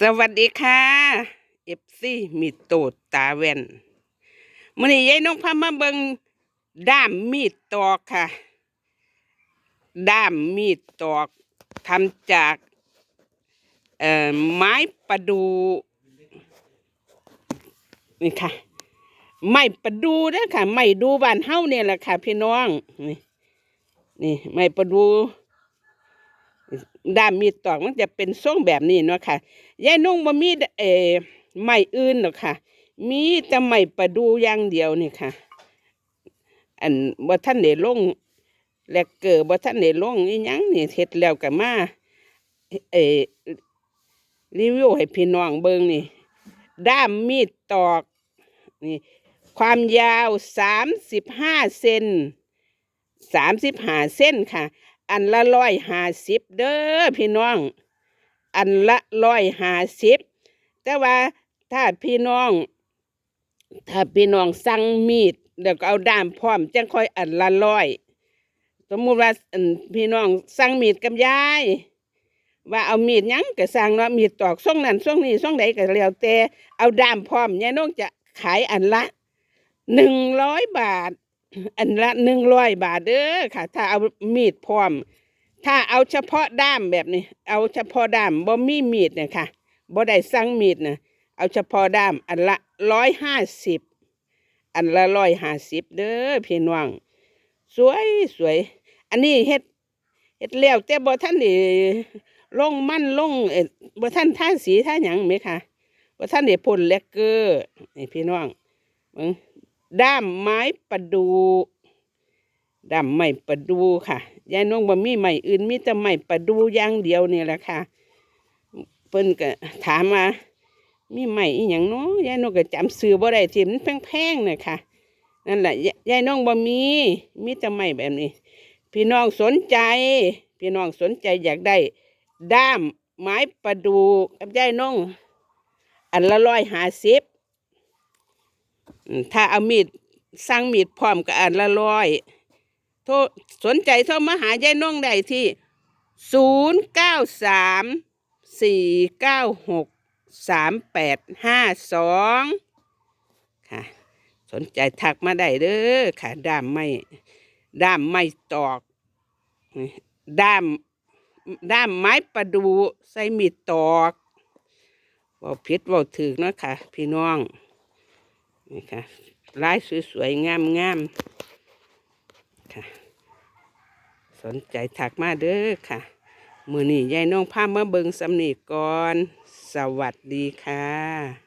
สวัสดีค่ะเอฟซีมีโตดตาแว่นมื่อนี้ยายน้องพามาเบิงด้ามมีดตอกค่ะ ด้ามมีดตอกทำจากเอ่อไม้ประดูนี่ค่ะ ไม้ประดูเด้อค่ะ ไม้ดูบ้านเฮาเนี่ยแหละค่ะ พี่น้อง นี่นี่ไม้ประดู ด้ามมีดตอกมันจะเป็นทรงแบบนี้เนาะค่ะยายนุ่งบ่มีเอไม้อื่นหรอกค่ะ มีแต่ไม้ประดูอย่างเดียวนี่ค่ะ อันบ่ท่านได้ลงแลกเกอบ่ท่านได้ลงอีหยังนี่เฮ็ดแล้วก็มาเออรีวิวให้พี่น้องเบิ่งนี่ ด้ามมีดตอกนี่ความยาวสามสิบห้าเซนสามสิบห้าเส้นค่ะ อันละร้อยห้าสิบเด้อพี่น้อง อันละร้อยห้าสิบแต่ว่าถ้าพี่น้อง ถ้าพี่น้องสั่งมีดเดี๋ยวก็เอาด้ามพร้อมจังค่อยอันละร้อยสมมุติว่าพี่น้องสั่งมีดกับยาย ว่าเอามีดยังก็สั่งเนาะมีดตอกส่งนั้นส่งนี้ส่งใดก็แล้วแต่เอาด้ามพร้อมยายน้องจะขายอันละหนึ่งร้อยบาท อันละหนึ่งร้อยบาทเด้อค่ะ ถ้าเอามีดพร้อม ถ้าเอาเฉพาะด้ามแบบนี้ เอาเฉพาะด้ามบ่มีมีดเนี่ยค่ะบ่ได้สั่งมีดนะเอาเฉพาะด้ามอันละร้อยห้าสิบอันละร้อยห้าสิบเด้อพี่น้องสวยสวย อันนี้เฮ็ดเฮ็ดแล้วแต่บ่ท่านได้ลงมันลงเออบ่ท่านท่าสีท่าหยังไหมค่ะบ่ท่านได้พ่นแลกเกอร์นี่พี่น้องเบิ่ง ด้ามไม้ประดูด้ามไม้ประดูค่ะยายน้องบ่มีไม้อื่นมีแต่ไม้ประดูอย่างเดียวนี่แหละค่ะ เพิ่นก็ถามมามีไม้อีหยังเนาะยายน้องก็จำซื้อบ่ได้ที่มันแพงๆน่ะค่ะนั่นแหละยยายน้องบ่มีมีแต่ไม้แบบนี้ พี่น้องสนใจ พี่น้องสนใจอยากได้ ด้ามไม้ประดูกับยายน้องอันละร้อยห้าสิบ ถ้าเอามีดสั่งมีดพร้อมกับอันละร้อยโทรสนใจโทรมาหายายน้องได้ที่ศูนย์เก้าสามสี่เก้าหกสามแปดห้าสองค่ะ สนใจทักมาได้เด้อค่ะด้ามไม่ด้ามไม่ตอกด้ามด้ามไม้ประดูใส่มีดตอกเว่าผิดเว่าถือเนาะค่ะ พี่น้อง นี่ค่ะลายสวยๆงามๆค่ะ สนใจถักมาเด้อค่ะ มือนี่ยายน้องพามาเบิงสำนีก่อน สวัสดีค่ะ